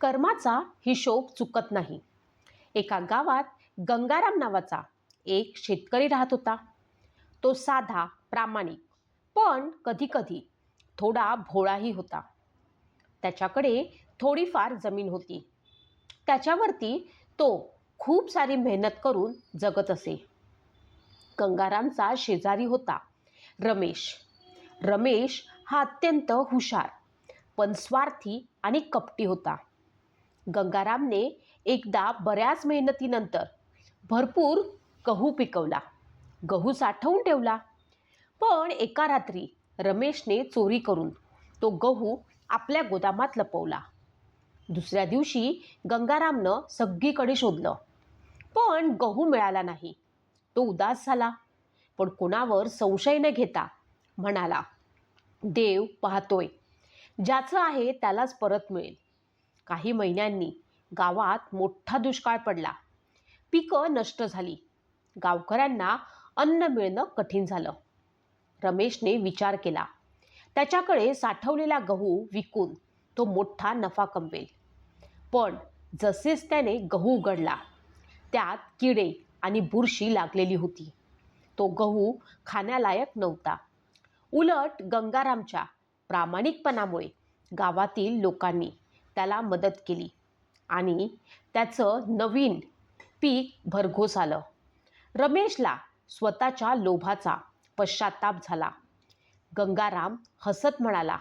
कर्माचा हिशोब चुकत नाही. एका गावात गंगाराम नावाचा एक शेतकरी राहत होता. तो साधा प्रामाणिक पण कधीकधी थोडा भोळाही होता. त्याच्याकडे थोडीफार जमीन होती. त्याच्यावरती तो खूप सारी मेहनत करून जगत असे. गंगारामचा शेजारी होता रमेश. रमेश हा अत्यंत हुशार पण स्वार्थी आणि कपटी होता. गंगारामने एकदा बऱ्याच मेहनतीनंतर भरपूर गहू पिकवला. गहू साठवून ठेवला. पण एका रात्री रमेशने चोरी करून तो गहू आपल्या गोदामात लपवला. दुसऱ्या दिवशी गंगारामनं सगळीकडे शोधलं. पण गहू मिळाला नाही. तो उदास झाला. पण कोणावर संशय न घेता म्हणाला देव पाहतोय. ज्याचं आहे त्यालाच परत मिळेल. काही महिन्यांनी गावात मोठा दुष्काळ पडला. पिकं नष्ट झाली. गावकऱ्यांना अन्न मिळणं कठीण झालं. रमेशने विचार केला. त्याच्याकडे साठवलेला गहू विकून तो मोठा नफा कमवेल. पण जसेच त्याने गहू उघडला त्यात किडे आणि बुरशी लागलेली होती. तो गहू खाण्यालायक नव्हता. उलट गंगारामच्या प्रामाणिकपणामुळे गावातील लोकांनी त्याला मदत केली. आणि त्याचं नवीन पीक भरघोस आलं. रमेशला स्वतःच्या लोभाचा पश्चाताप झाला. गंगाराम हसत म्हणाला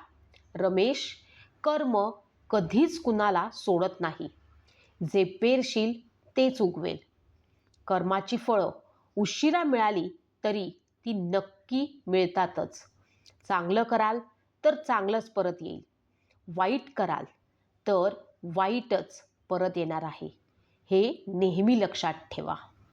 रमेश कर्म कधीच कुणाला सोडत नाही. जे पेरशील तेच उगवेल. कर्माची फळं उशिरा मिळाली तरी ती नक्की मिळतातच. चांगलं कराल तर चांगलंच परत येईल. वाईट कराल तर वाईटच परत येणार आहे. हे नेहमी लक्षात ठेवा.